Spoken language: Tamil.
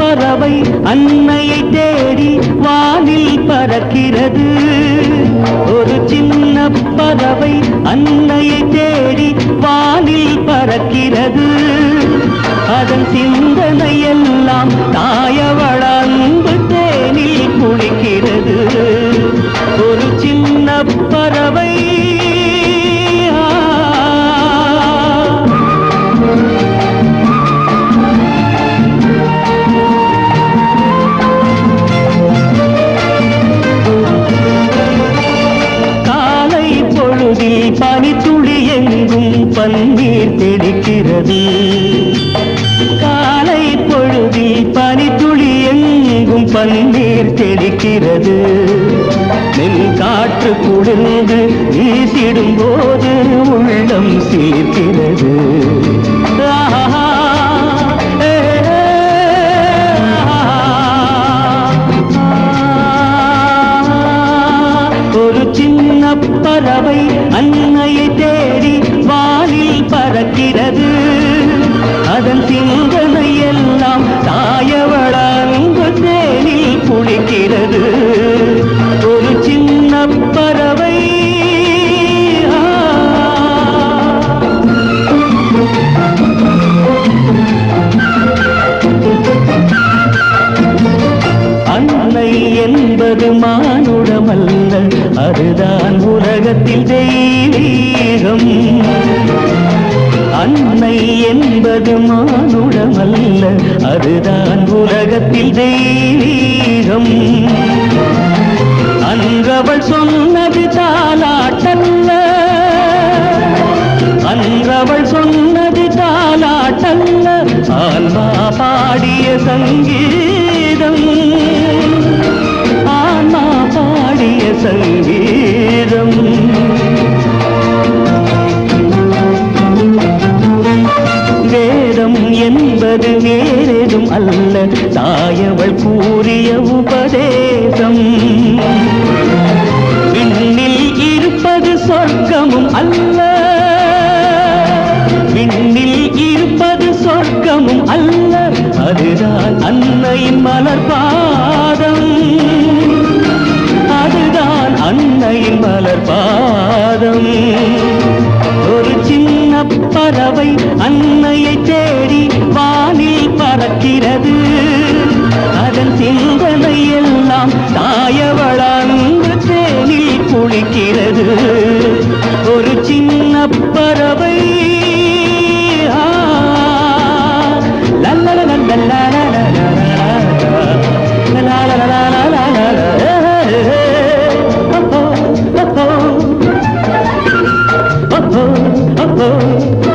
பறவை அன்னையை தேடி வானில் பறக்கிறது ஒரு சின்ன பறவை அன்னையை தேடி வானில் பறக்கிறது அதன் சிந்தனை தாயவள அன்பு தேனில் குளிக்கிறது. ஒரு சின்ன பறவை. ஆ, காலை பனித்துளி எங்கும் பன்னீர் தெளிக்கிறது. பன்னீர் தெளிக்கிறது. நின் காற்று குளிர்ந்து வீசிடும் போது உள்ளம் சீர்க்கிறது ஒரு சின்ன பறவை அன்னைய ஒரு சின்ன பறவை. அன்னை என்பது மானுடமல்ல அதுதான் உலகத்தில் தெய்வீகம். அன்னை என்பது மான அதுதான் உலகத்தில் தெய்வீகம். அன்றவள் சொன்னது தாலாட்டல்ல. அன்றவள் சொன்னது தாலாட்டல்ல. ஆன்மா பாடிய சங்கீதம். ஆன்மா பாடிய சங்கீதம். என்பது வேறெதும் அல்ல. தாயவள் கூறிய உபதேசம். விண்ணில் இருப்பது சொர்க்கமும் அல்ல. விண்ணில் இருப்பது சொர்க்கமும் அல்ல. அதுதான் அன்னையின் மலர் അന്നയെ തേടി വാലിൽ പറക്കിരത് അതൻ ചിന്തനയെല്ലാം തായവളാണ് പുളിക്കിരത് ഒരു ചിന്ന പറവൈ Oh, oh, oh.